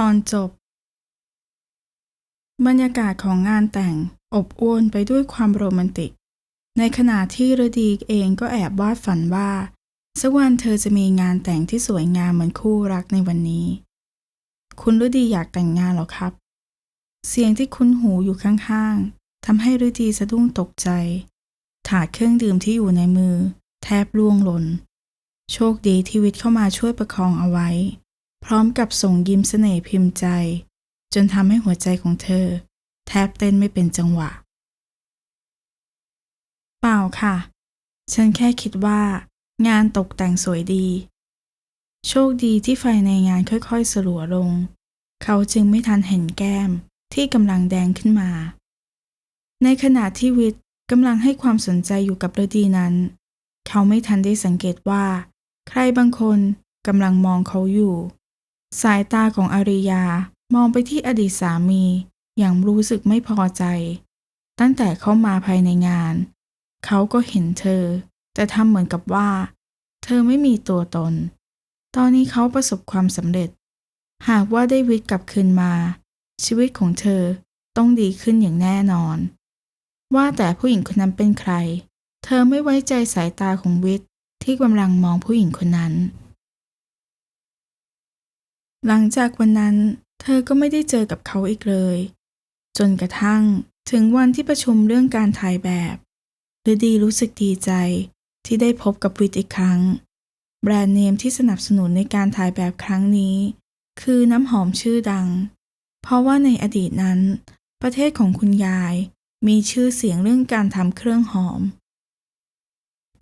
ตอนจบบรรยากาศของงานแต่งอบอวลไปด้วยความโรแมนติก ในขณะที่ฤดีเองก็แอบวาดฝันว่า สักวันเธอจะมีงานแต่งที่สวยงามเหมือนคู่รักในวันนี้ คุณฤดีอยากแต่งงานหรอครับ เสียงที่คุ้นหูอยู่ข้างๆทำให้ฤดีสะดุ้งตกใจ ถาดเครื่องดื่มที่อยู่ในมือ แทบล่วงหล่น โชคดีที่วิทย์เข้ามาช่วยประคองเอาไว้ พร้อมกับส่งยิ้มเสน่ห์พิมพ์ใจ จนทำให้หัวใจของเธอ แทบเต้นไม่เป็นจังหวะ เปล่าค่ะ ฉันแค่คิดว่า งานตกแต่งสวยดี โชคดีที่ไฟในงานค่อยๆสลัวลง เขาจึงไม่ทันเห็นแก้มที่กำลังแดงขึ้นมา ในขณะที่วิทย์กำลังให้ความสนใจอยู่กับฤดีนั้น เขาไม่ทันได้สังเกตว่า ใครบางคนกำลังมองเขาอยู่ สายตาของอาริยามองไปที่อดีตสามีอย่างรู้สึกไม่พอใจ ตั้งแต่เข้ามาภายในงาน เขาก็เห็นเธอ แต่ทำเหมือนกับว่า เธอไม่มีตัวตน ตอนนี้เขาประสบความสำเร็จ หากว่าได้วิทย์กลับคืนมา ชีวิตของเธอต้องดีขึ้นอย่างแน่นอน ว่าแต่ผู้หญิงคนนั้นเป็นใคร เธอไม่ไว้ใจสายตาของวิทย์ที่กำลังมองผู้หญิงคนนั้น หลังจากวันนั้นเธอก็ไม่ได้เจอกับเขาอีกเลย จนกระทั่งถึงวันที่ประชุมเรื่องการถ่ายแบบฤดีรู้สึกดีใจที่ได้พบกับวิทย์อีกครั้ง แบรนด์เนมที่สนับสนุนในการถ่ายแบบครั้งนี้ คือน้ำหอมชื่อดัง เพราะว่าในอดีตนั้น ประเทศของคุณยาย มีชื่อเสียงเรื่องการทำเครื่องหอม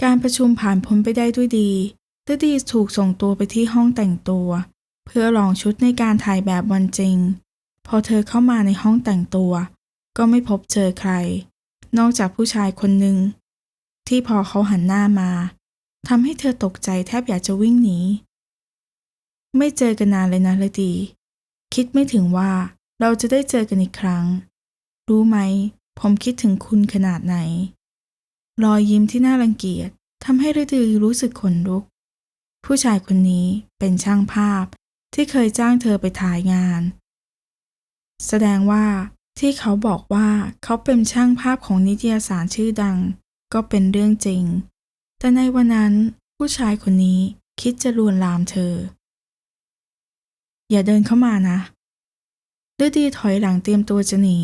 การประชุมผ่านพ้นไปได้ด้วยดีฤดีถูกส่งตัวไปที่ห้องแต่งตัว พื่อลองชุดในการถ่ายแบบวันจริง พอเธอเข้ามาในห้องแต่งตัว ก็ไม่พบเจอใคร นอกจากผู้ชายคนหนึ่งที่พอเขาหันหน้ามาทำให้เธอตกใจแทบอยากจะวิ่งหนี ไม่เจอกันนานเลยนะเลยดีคิดไม่ถึงว่าเราจะได้เจอกันอีกครั้ง รู้ไหม ผมคิดถึงคุณขนาดไหน รอยยิ้มที่น่ารังเกียจทำให้ฤดีรู้สึกขนลุก ผู้ชายคนนี้เป็นช่างภาพ ที่เคยจ้างเธอไปถ่ายงาน แสดงว่าที่เขาบอกว่าเขาเป็นช่างภาพของนิตยสารชื่อดัง ก็เป็นเรื่องจริง แต่ในวันนั้นผู้ชายคนนี้คิดจะลวนลามเธอ อย่าเดินเข้ามานะฤดีถอยหลังเตรียมตัวจะหนี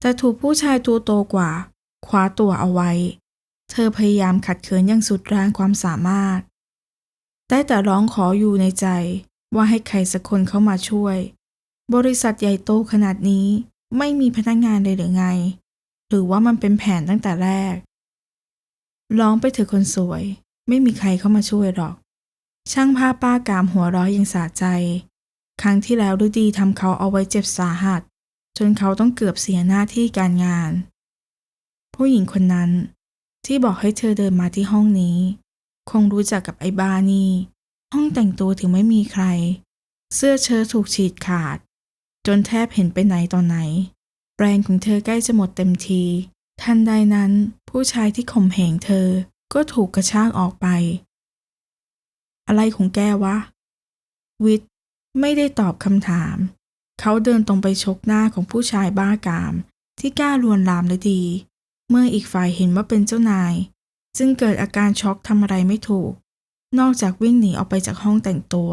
แต่ถูกผู้ชายตัวโตกว่าคว้าตัวเอาไว้ เธอพยายามขัดเขืนอย่างสุดแรงความสามารถ ได้แต่ร้องขออยู่ในใจ ว่าให้ใครสักคนเข้ามาช่วย บริษัทใหญ่โตขนาดนี้ไม่มีพนักงานเลยหรือไง หรือว่ามันเป็นแผนตั้งแต่แรก ร้องไปเถอะคนสวย ไม่มีใครเข้ามาช่วยหรอก ช่างภาพป้ากามหัวร้อยยังสะใจ ครั้งที่แล้วฤดีทำเขาเอาไว้เจ็บสาหัส จนเขาต้องเกือบเสียหน้าที่การงาน ผู้หญิงคนนั้นที่บอกให้เธอเดินมาที่ห้องนี้ คงรู้จักกับไอ้บานี่ ห้องแต่งตัวถึงไม่มีใคร เสื้อเชิ้ตถูกฉีดขาด จนแทบเห็นไปไหนตอนไหน แรงของเธอใกล้จะหมดเต็มที ทันใดนั้น ผู้ชายที่ข่มเหงเธอก็ถูกกระชากออกไป อะไรของแกวะ วิทย์ไม่ได้ตอบคำถาม เขาเดินตรงไปชกหน้าของผู้ชายบ้ากาม ที่กล้าลวนลามเลยดี เมื่ออีกฝ่ายเห็นว่าเป็นเจ้านาย จึงเกิดอาการช็อกทำอะไรไม่ถูก นอกจากวิ่งหนีออกไปจากห้องแต่งตัว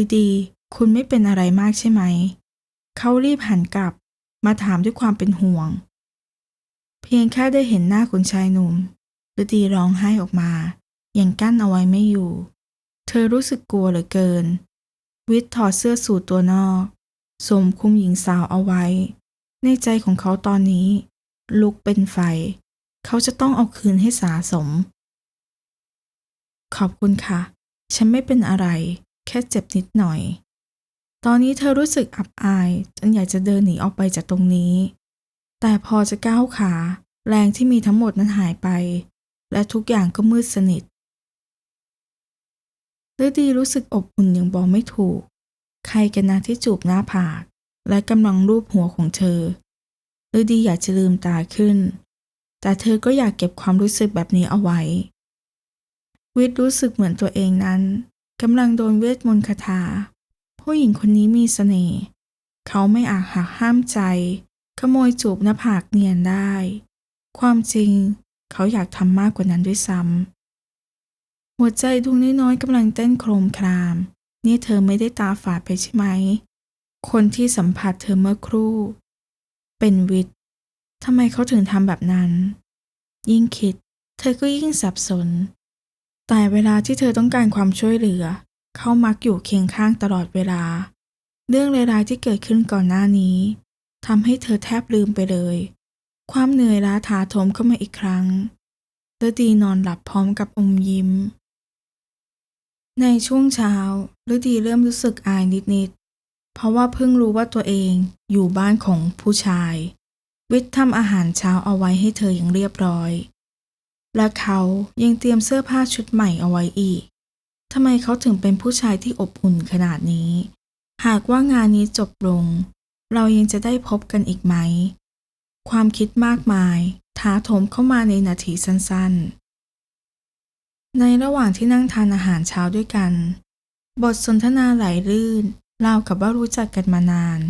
ฤดีคุณไม่เป็นอะไรมากใช่ไหม เขารีบหันกลับมาถามด้วยความเป็นห่วง เพียงแค่ได้เห็นหน้าคุณชายหนุ่มฤดีร้องไห้ออกมาอย่างกั้นเอาไว้ไม่อยู่ เธอรู้สึกกลัวเหลือเกิน วิทย์ถอดเสื้อสูทตัวนอกสวมคุมหญิงสาวเอาไว้ ในใจของเขาตอนนี้ ลุกเป็นไฟ เขาจะต้องเอาคืนให้สาสม ขอบคุณค่ะ ฉันไม่เป็นอะไร แค่เจ็บนิดหน่อย ตอนนี้เธอรู้สึกอับอายจนอยากจะเดินหนีออกไปจากตรงนี้ แต่พอจะก้าวขา แรงที่มีทั้งหมดนั้นหายไป และทุกอย่างก็มืดสนิทฤดีรู้สึกอบอุ่นอย่างบอกไม่ถูก ใครกันนะที่จูบหน้าผาก และกำลังรูปหัวของเธอฤดีอยากจะลืมตาขึ้น แต่เธอก็อยากเก็บความรู้สึกแบบนี้เอาไว้ วิทย์รู้สึกเหมือนตัวเองนั้นกำลังโดนเวทมนต์คาถา ผู้หญิงคนนี้มีเสน่ห์ เขาไม่อาจหักห้ามใจ ขโมยจูบหน้าผากเนียนได้ ความจริง เขาอยากทำมากกว่านั้นด้วยซ้ำ หัวใจดวงน้อยๆกำลังเต้นโครมคราม นี่เธอไม่ได้ตาฝาดไปใช่ไหม คนที่สัมผัสเธอเมื่อครู่ เป็นวิทย์ทำไมเขาถึงทำแบบนั้น ยิ่งคิด เธอก็ยิ่งสับสน แต่เวลาที่เธอต้องการความช่วยเหลือ เขามักอยู่เคียงข้างตลอดเวลา เรื่องร้ายๆที่เกิดขึ้นก่อนหน้านี้ทำให้เธอแทบลืมไปเลย ความเหนื่อยล้าถาโถมเข้ามาอีกครั้งฤดีนอนหลับพร้อมกับอมยิ้ม ในช่วงเช้าฤดีเริ่มรู้สึกอายนิดๆ เพราะว่าเพิ่งรู้ว่าตัวเองอยู่บ้านของผู้ชาย วิทย์ทำอาหารเช้าเอาไว้ให้เธออย่างเรียบร้อย และเขายังเตรียมเสื้อผ้าชุดใหม่เอาไว้อีกทำไมเขาถึงเป็นผู้ชายที่อบอุ่นขนาดนี้ หากว่างานนี้จบลง เรายังจะได้พบกันอีกไหม ความคิดมากมายท้าโถมเข้ามาในนาทีสั้นๆ ในระหว่างที่นั่งทานอาหารเช้าด้วยกัน บทสนทนาไหลลื่นราวกับว่ารู้จักกันมานาน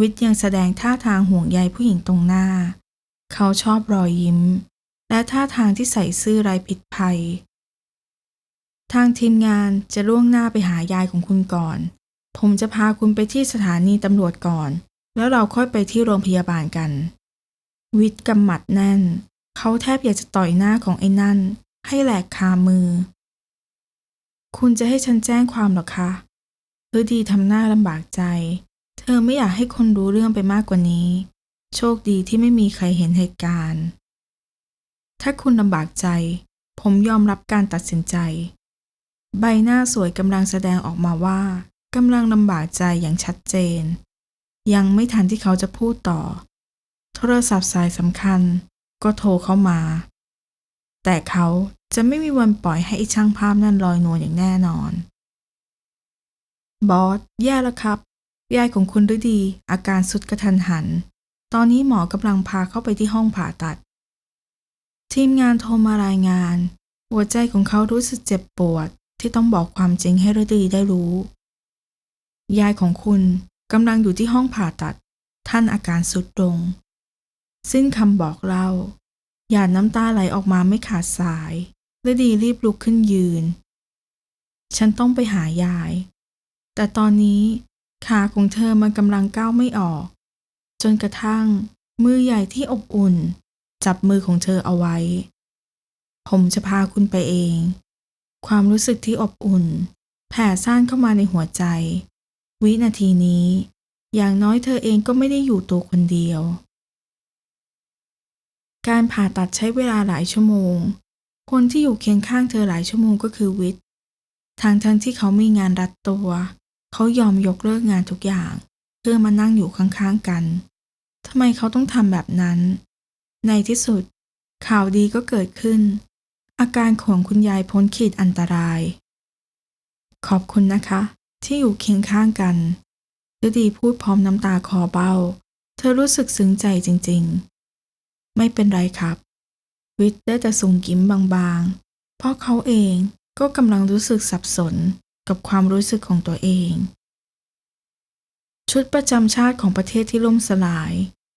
วิทย์ยังแสดงท่าทางห่วงใยผู้หญิงตรงหน้า เขาชอบรอยยิ้ม และท่าทางที่ใส่ซื่อไร้ผิดภัย ทางทีมงานจะล่วงหน้าไปหายายของคุณก่อน ผมจะพาคุณไปที่สถานีตำรวจก่อน แล้วเราค่อยไปที่โรงพยาบาลกัน วิทย์กำหมัดแน่น เขาแทบอยากจะต่อยหน้าของไอ้นั่น ให้แหลกคามือ คุณจะให้ฉันแจ้งความหรอคะฤดีทำหน้าลำบากใจ เธอไม่อยากให้คนรู้เรื่องไปมากกว่านี้ โชคดีที่ไม่มีใครเห็นเหตุการณ์ ถ้าคุณลำบากใจ ผมยอมรับการตัดสินใจ ใบหน้าสวยกำลังแสดงออกมาว่ากำลังลำบากใจอย่างชัดเจน ยังไม่ทันที่เขาจะพูดต่อ โทรศัพท์สายสำคัญก็โทรเข้ามา แต่เขาจะไม่มีวันปล่อยให้อ้ช่างภาพนั่นลอยนวลอย่างแน่นอน บอส แย่แล้วครับยายของคุณฤดี อาการสุดกระทันหัน ตอนนี้หมอกำลังพาเข้าไปที่ห้องผ่าตัด ทีมงานโทรมารายงาน หัวใจของเขารู้สึกเจ็บปวดที่ต้องบอกความจริงให้ฤดีได้รู้ ยายของคุณกำลังอยู่ที่ห้องผ่าตัด ท่านอาการสุดลง สิ้นคำบอกเล่า หยาดน้ำตาไหลออกมาไม่ขาดสายฤดีรีบลุกขึ้นยืน ฉันต้องไปหายาย แต่ตอนนี้ขาของเธอมันกำลังก้าวไม่ออก จนกระทั่ง มือใหญ่ที่อบอุ่น จับมือของเธอเอาไว้ ผมจะพาคุณไปเอง ความรู้สึกที่อบอุ่น แผ่ซ่านเข้ามาในหัวใจ วินาทีนี้ อย่างน้อยเธอเองก็ไม่ได้อยู่ตัวคนเดียว การผ่าตัดใช้เวลาหลายชั่วโมง คนที่อยู่เคียงข้างเธอหลายชั่วโมงก็คือวิทย์ทางทั้งที่เขามีงานรัดตัว เขายอมยกเลิกงานทุกอย่าง เพื่อมานั่งอยู่ข้างๆกันทำไมเขาต้องทำแบบนั้น ในที่สุด ข่าวดีก็เกิดขึ้น อาการของคุณยายพ้นขีดอันตราย ขอบคุณนะคะ ที่อยู่เคียงข้างกันฤดีพูดพร้อมน้ำตาคอเบ้า เธอรู้สึกซึ้งใจจริงๆ ไม่เป็นไรครับ วิทย์ได้แต่ส่งยิ้มบางๆ เพราะเขาเองก็กำลังรู้สึกสับสนกับความรู้สึกของตัวเอง ชุดประจำชาติของประเทศที่ล่มสลาย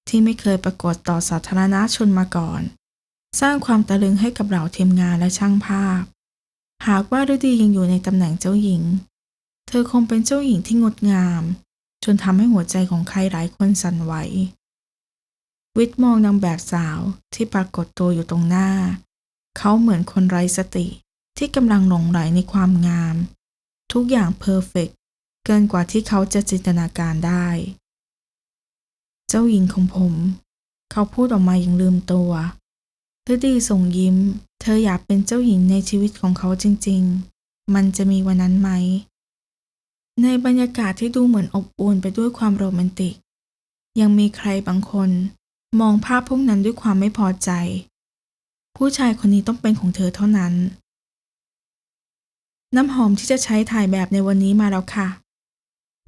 ที่ไม่เคยปรากฏต่อสาธารณชนมาก่อน สร้างความตะลึงให้กับเหล่าทีมงานและช่างภาพ หากว่าฤดียังอยู่ในตำแหน่งเจ้าหญิง เธอคงเป็นเจ้าหญิงที่งดงาม จนทำให้หัวใจของใครหลายคนสั่นไหว วิทมองนางแบบสาวที่ปรากฏตัวอยู่ตรงหน้า เขาเหมือนคนไร้สติที่กำลังหลงไหลในความงาม ทุกอย่างเพอร์เฟกเกินกว่าที่เขาจะจินตนาการได้ เจ้าหญิงของผม เขาพูดออกมาอย่างลืมตัวฤดีส่งยิ้ม เธออยากเป็นเจ้าหญิงในชีวิตของเขาจริง ๆ มันจะมีวันนั้นไหม ในบรรยากาศที่ดูเหมือนอบอุ่นไปด้วยความโรแมนติก ยังมีใครบางคน มองภาพพวกนั้นด้วยความไม่พอใจ ผู้ชายคนนี้ต้องเป็นของเธอเท่านั้น น้ำหอมที่จะใช้ถ่ายแบบในวันนี้มาแล้วค่ะ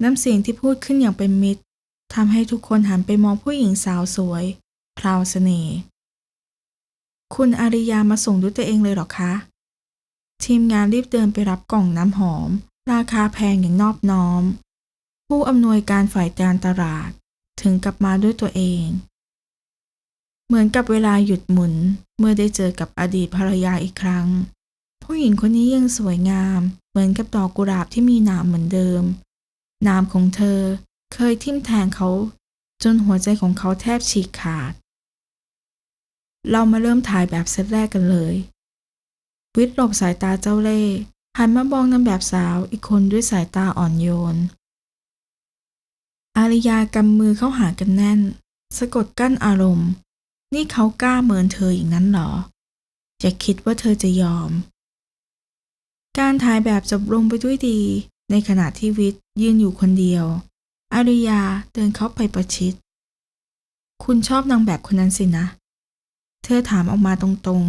น้ำเสียงที่พูดขึ้นอย่างเป็นมิตร ทำให้ทุกคนหันไปมองผู้หญิงสาวสวย พราวเสน่ห์คุณอาริยามาส่งด้วยตัวเองเลยหรอคะ ทีมงานรีบเดินไปรับกล่องน้ำหอม ราคาแพงอย่างนอบน้อม ผู้อำนวยการฝ่ายการตลาด ถึงกลับมาด้วยตัวเอง เหมือนกับเวลาหยุดหมุนเมื่อได้เจอกับอดีตภรรยาอีกครั้ง ผู้หญิงคนนี้ยังสวยงาม เหมือนกับดอกกุหลาบที่มีหนามเหมือนเดิมหนามของเธอ เคยทิ่มแทงเขา จนหัวใจของเขาแทบฉีกขาด เรามาเริ่มถ่ายแบบเซตแรกกันเลย วิทย์หลบสายตาเจ้าเล่ห์หันมามองนางแบบสาวอีกคนด้วยสายตาอ่อนโยน อาริยากำมือเข้าหากันแน่น สะกดกั้นอารมณ์ นี่เขากล้าเมินเธออย่างนั้นหรอ จะคิดว่าเธอจะยอม การถ่ายแบบจบลงไปด้วยดี ในขณะที่วิทย์ยืนอยู่คนเดียว อาริยาเดินเข้าไปประชิด คุณชอบนางแบบคนนั้นสินะ เธอถามออกมาตรง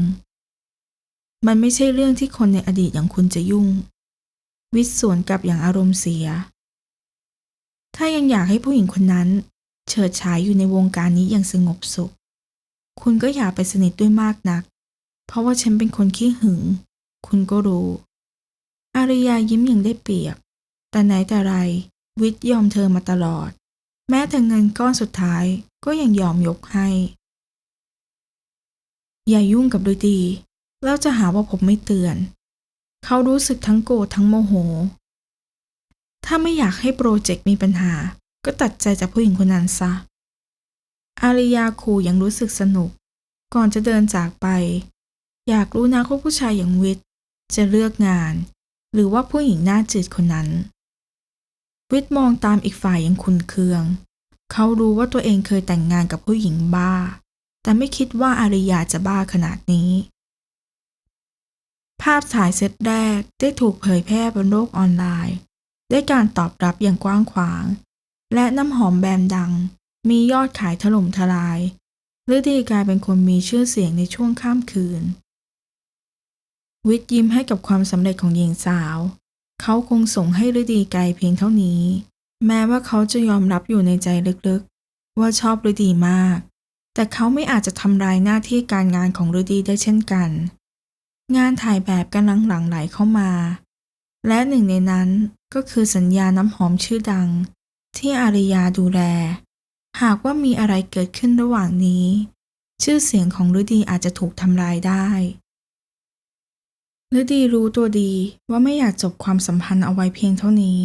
ๆ มันไม่ใช่เรื่องที่คนในอดีตอย่างคุณจะยุ่ง วิทย์สวนกลับอย่างอารมณ์เสีย ถ้ายังอยากให้ผู้หญิงคนนั้น เฉิดฉายอยู่ในวงการนี้อย่างสงบสุข คุณก็อย่าไปสนิทด้วยมากนัก เพราะว่าฉันเป็นคนขี้หึง คุณก็รู้อาริยายิ้มอย่างได้เปรียบ แต่ไหนแต่ไร วิทย์ยอมเธอมาตลอด แม้แต่เงินก้อนสุดท้ายก็ยังยอมยกให้ อย่ายุ่งกับดูดีแล้วจะหาว่าผมไม่เตือน เขารู้สึกทั้งโกรธทั้งโมโห ถ้าไม่อยากให้โปรเจกต์มีปัญหา ก็ตัดใจจากผู้หญิงคนนั้นซะ อาริยาคูยังรู้สึกสนุก ก่อนจะเดินจากไป อยากรู้นะว่าผู้ชายอย่างวิทย์จะเลือกงาน หรือว่าผู้หญิงหน้าจืดคนนั้น วิทย์มองตามอีกฝ่ายอย่างคุนเคือง เขารู้ว่าตัวเองเคยแต่งงานกับผู้หญิงบ้า แต่ไม่คิดว่าอาริยาจะบ้าขนาดนี้ ภาพถ่ายเซตแรกได้ถูกเผยแพร่บนโลกออนไลน์ได้การตอบรับอย่างกว้างขวาง และน้ำหอมแบรนด์ดัง มียอดขายถล่มทลายฤดีกลายเป็นคนมีชื่อเสียงในช่วงข้ามคืน วิทย์ยิ้มให้กับความสำเร็จของหญิงสาว เขาคงส่งให้ฤดีไกลเพียงเท่านี้ แม้ว่าเขาจะยอมรับอยู่ในใจลึกๆ ว่าชอบฤดีมาก แต่เขาไม่อาจจะทำลายหน้าที่การงานของฤดีได้เช่นกัน งานถ่ายแบบกำลังหลั่งไหลเข้ามา และหนึ่งในนั้นก็คือสัญญาน้ำหอมชื่อดัง ที่อาริยาดูแล หากว่ามีอะไรเกิดขึ้นระหว่างนี้ ชื่อเสียงของฤดีอาจจะถูกทำลายได้ ฤดีรู้ตัวดีว่าไม่อยากจบความสัมพันธ์เอาไว้เพียงเท่านี้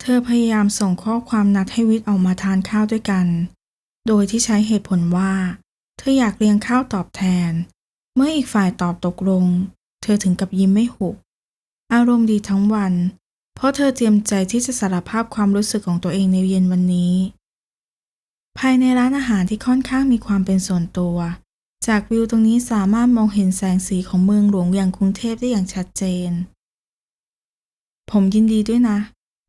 เธอพยายามส่งข้อความนัดให้วิทย์ออกมาทานข้าวด้วยกัน โดยที่ใช้เหตุผลว่า เธออยากเลี้ยงข้าวตอบแทน เมื่ออีกฝ่ายตอบตกลง เธอถึงกับยิ้มไม่หุบ อารมณ์ดีทั้งวัน เพราะเธอเตรียมใจที่จะสารภาพความรู้สึกของตัวเองในเย็นวันนี้ ภายในร้านอาหารที่ค่อนข้างมีความเป็นส่วนตัว จากวิวตรงนี้สามารถมองเห็นแสงสีของเมืองหลวงอย่างกรุงเทพได้อย่างชัดเจน ผมยินดีด้วยนะ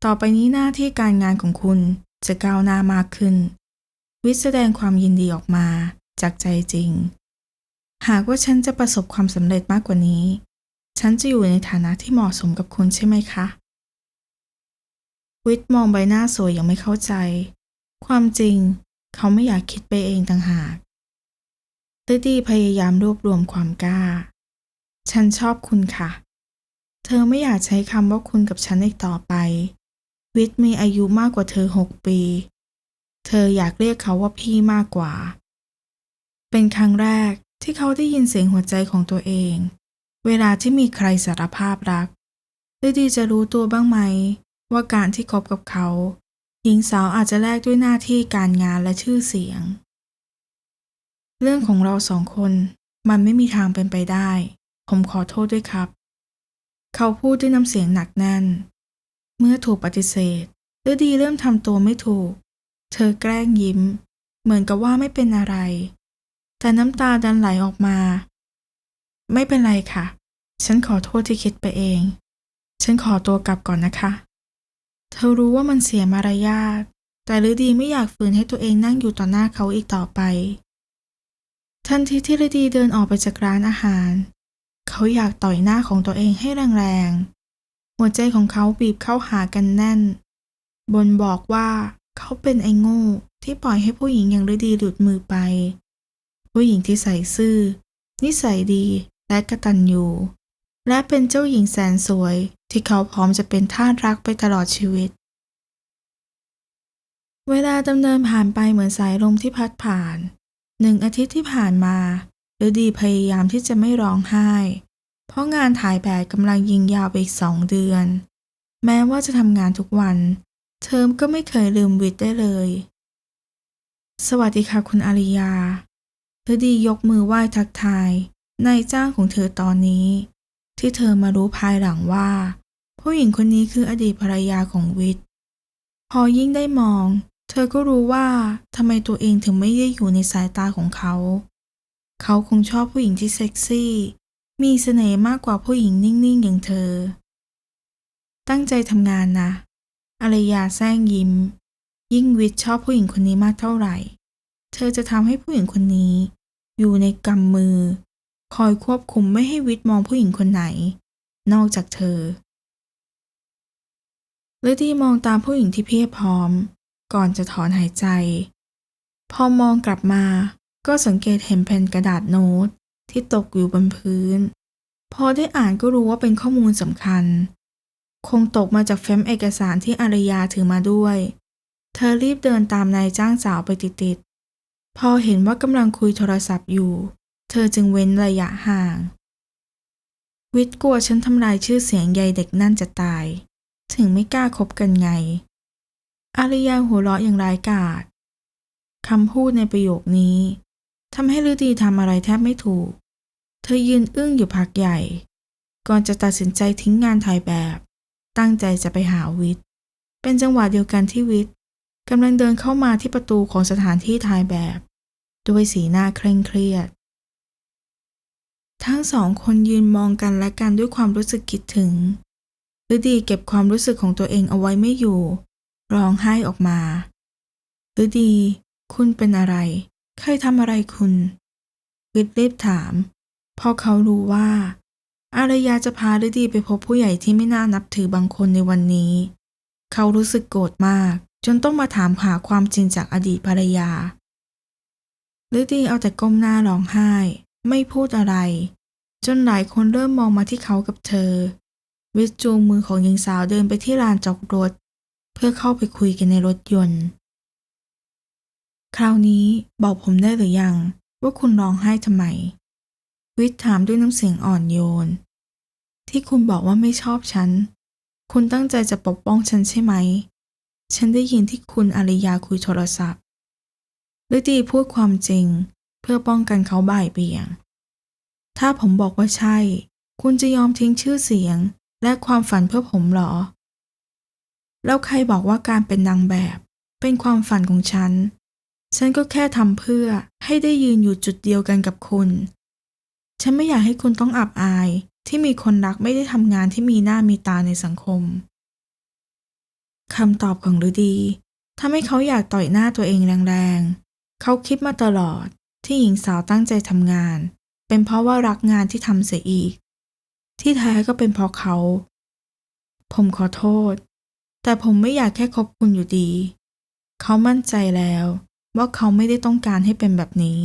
ต่อไปนี้หน้าที่การงานของคุณจะก้าวหน้ามากขึ้น วิทย์แสดงความยินดีออกมาจากใจจริง หากว่าฉันจะประสบความสำเร็จมากกว่านี้ ฉันจะอยู่ในฐานะที่เหมาะสมกับคุณใช่ไหมคะ วิทย์มองใบหน้าสวยอย่างไม่เข้าใจ ความจริง เขาไม่อยากคิดไปเองต่างหาก ฤดีพยายามรวบรวมความกล้า ฉันชอบคุณค่ะ เธอไม่อยากใช้คำว่าคุณกับฉันอีกต่อไป วิทมีอายุมากกว่าเธอหกปี เธออยากเรียกเขาว่าพี่มากกว่า เป็นครั้งแรกที่เขาได้ยินเสียงหัวใจของตัวเอง เวลาที่มีใครสารภาพรักฤดีจะรู้ตัวบ้างไหม ว่าการที่คบกับเขา หญิงสาวอาจจะแลกด้วยหน้าที่การงานและชื่อเสียง เรื่องของเราสองคนมันไม่มีทางเป็นไปได้ ผมขอโทษด้วยครับ เขาพูดด้วยน้ำเสียงหนักแน่น เมื่อถูกปฏิเสธฤดีเริ่มทำตัวไม่ถูก เธอแกล้งยิ้ม เหมือนกับว่าไม่เป็นอะไร แต่น้ำตาดันไหลออกมา ไม่เป็นไรค่ะ ฉันขอโทษที่คิดไปเอง ฉันขอตัวกลับก่อนนะคะ เธอรู้ว่ามันเสียมารยาทแต่ฤดีไม่อยากฝืนให้ตัวเองนั่งอยู่ต่อหน้าเขาอีกต่อไป ทันทีที่ฤดีเดินออกไปจากร้านอาหาร เขาอยากต่อยหน้าของตัวเองให้แรงๆ หัวใจของเขาบีบเข้าหากันแน่น บนบอกว่าเขาเป็นไอ้โง่ที่ปล่อยให้ผู้หญิงอย่างฤดีหลุดมือไป ผู้หญิงที่ใส่ซื่อ นิสัยดีและกระตัญญูและเป็นเจ้าหญิงแสนสวยที่เขาพร้อมจะเป็นท่ารักไปตลอดชีวิต เวลาดำเนินผ่านไปเหมือนสายลมที่พัดผ่าน หนึ่งอาทิตย์ที่ผ่านมาฤดีพยายามที่จะไม่ร้องไห้ เพราะงานถ่ายแบบกำลังยิงยาวไปอีกสองเดือน แม้ว่าจะทำงานทุกวันเทอมก็ไม่เคยลืมวิทย์ได้เลย สวัสดีค่ะคุณอาริยาฤดียกมือไหว้ทักทายนายจ้างของเธอตอนนี้ ที่เธอมารู้ภายหลังว่า ผู้หญิงคนนี้คืออดีตภรรยาของวิทย์ พอยิ่งได้มอง ธอก็รู้ว่าทำไมตัวเองถึงไม่ได้อยู่ในสายตาของเขา เขาคงชอบผู้หญิงที่เซ็กซี่ มีเสน่ห์มากกว่าผู้หญิงนิ่งๆ อย่างเธอ ตั้งใจทำงานนะอารยาแซงยิ้ม ยิ่งวิทย์ชอบผู้หญิงคนนี้มากเท่าไหร่ เธอจะทำให้ผู้หญิงคนนี้ อยู่ในกำมือ คอยควบคุมไม่ให้วิทย์มองผู้หญิงคนไหน นอกจากเธอฤดีมองตามผู้หญิงที่เพียบพร้อม ก่อนจะถอนหายใจ พอมองกลับมาก็สังเกตเห็นแผ่นกระดาษโน้ตที่ตกอยู่บนพื้น พอได้อ่านก็รู้ว่าเป็นข้อมูลสำคัญ คงตกมาจากแฟ้มเอกสารที่อารยาถือมาด้วย เธอรีบเดินตามนายจ้างสาวไปติดๆ พอเห็นว่ากำลังคุยโทรศัพท์อยู่ เธอจึงเว้นระยะห่าง วิทย์กลัวฉันทำลายชื่อเสียงยายเด็กนั่นจะตาย ถึงไม่กล้าคบกันไง อาริยาหัวเราะอย่างร้ายกาจคำพูดในประโยคนี้ทำให้ฤดีทำอะไรแทบไม่ถูก เธอยืนอึ้งอยู่พักใหญ่ ก่อนจะตัดสินใจทิ้งงานถ่ายแบบ ตั้งใจจะไปหาวิทย์ เป็นจังหวะเดียวกันที่วิทย์กำลังเดินเข้ามาที่ประตูของสถานที่ถ่ายแบบ ด้วยสีหน้าเคร่งเครียด ทั้งสองคนยืนมองกันและกันด้วยความรู้สึกคิดถึงฤดีเก็บความรู้สึกของตัวเองเอาไว้ไม่อยู่ ร้องไห้ออกมาฤดี คุณเป็นอะไร ใครทำอะไรคุณวิทย์รีบถามพราะเขารู้ว่า อารยาจะพาฤดีไปพบผู้ใหญ่ที่ไม่น่านับถือบางคนในวันนี้ เขารู้สึกโกรธมาก จนต้องมาถามหาความจริงจากอดีตภรรยาฤดีเอาแต่ก้มหน้าร้องไห้ ไม่พูดอะไร จนหลายคนเริ่มมองมาที่เขากับเธอ วิทจูงมือของหญิงสาวเดินไปที่ลานจอดรถ เพื่อเข้าไปคุยกันในรถยนต์ คราวนี้บอกผมได้หรือยัง ว่าคุณร้องไห้ทำไม วิทย์ถามด้วยน้ำเสียงอ่อนโยน ที่คุณบอกว่าไม่ชอบฉัน คุณตั้งใจจะปกป้องฉันใช่ไหม ฉันได้ยินที่คุณอารยาคุยโทรศัพท์ฤดีพูดความจริง เพื่อป้องกันเขาบ่ายเบี่ยง ถ้าผมบอกว่าใช่ คุณจะยอมทิ้งชื่อเสียงและความฝันเพื่อผมหรอ แล้วใครบอกว่าการเป็นนางแบบ เป็นความฝันของฉัน ฉันก็แค่ทำเพื่อให้ได้ยืนอยู่จุดเดียวกันกับคุณ ฉันไม่อยากให้คุณต้องอับอายที่มีคนรักไม่ได้ทำงานที่มีหน้ามีตาในสังคมคำตอบของฤดีทำให้เขาอยากต่อยหน้าตัวเองแรงๆ เขาคิดมาตลอดที่หญิงสาวตั้งใจทำงาน เป็นเพราะว่ารักงานที่ทำเสียอีก ที่แท้ก็เป็นเพราะเขา ผมขอโทษ แต่ผมไม่อยากแค่คบคุณอยู่ดี เขามั่นใจแล้วว่าเขาไม่ได้ต้องการให้เป็นแบบนี้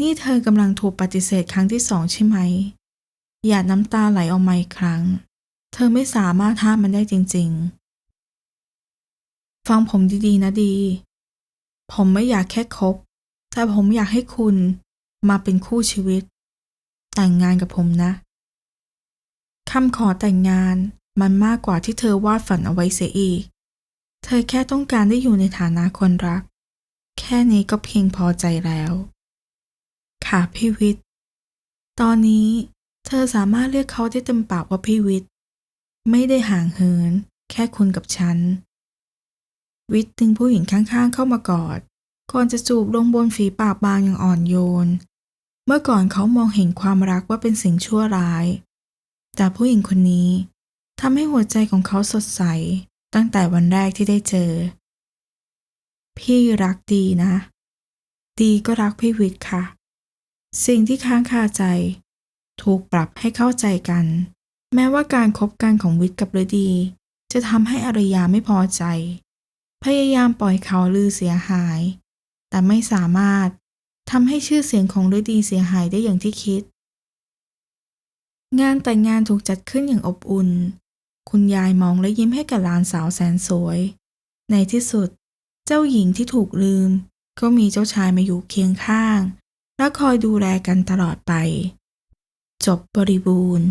นี่เธอกำลังถูกปฏิเสธครั้งที่สองใช่ไหมอย่าน้ำตาไหลออกมาอีกครั้ง เธอไม่สามารถห้ามมันได้จริง ๆ ฟังผมดีๆ นะดี ผมไม่อยากแค่คบ แต่ผมอยากให้คุณมาเป็นคู่ชีวิต แต่งงานกับผมนะคำขอแต่งงาน มันมากกว่าที่เธอวาดฝันเอาไว้เสียอีก เธอแค่ต้องการได้อยู่ในฐานะคนรัก แค่นี้ก็เพียงพอใจแล้ว ค่ะพี่วิทย์ ตอนนี้เธอสามารถเรียกเขาได้เต็มปากว่าพี่วิทย์ ไม่ได้ห่างเหิน แค่คุณกับฉัน วิทย์ดึงผู้หญิงข้างๆ เข้ามากอด ก่อนจะจูบลงบนฝีปากบางอย่างอ่อนโยน เมื่อก่อนเขามองเห็นความรักว่าเป็นสิ่งชั่วร้าย แต่ผู้หญิงคนนี้ ทำให้หัวใจของเขาสดใส ตั้งแต่วันแรกที่ได้เจอ พี่รักดีนะ ดีก็รักพี่วิทย์ค่ะ สิ่งที่ค้างคาใจ ถูกปรับให้เข้าใจกัน แม้ว่าการคบกันของวิทย์กับฤดี จะทำให้อารยาไม่พอใจ พยายามปล่อยเขาลือเสียหาย แต่ไม่สามารถทำให้ชื่อเสียงของฤดีเสียหายได้อย่างที่คิดงานแต่งงานถูกจัดขึ้นอย่างอบอุ่น คุณยายมองและยิ้มให้กับหลานสาวแสนสวย ในที่สุด เจ้าหญิงที่ถูกลืม ก็มีเจ้าชายมาอยู่เคียงข้าง และคอยดูแลกันตลอดไป จบบริบูรณ์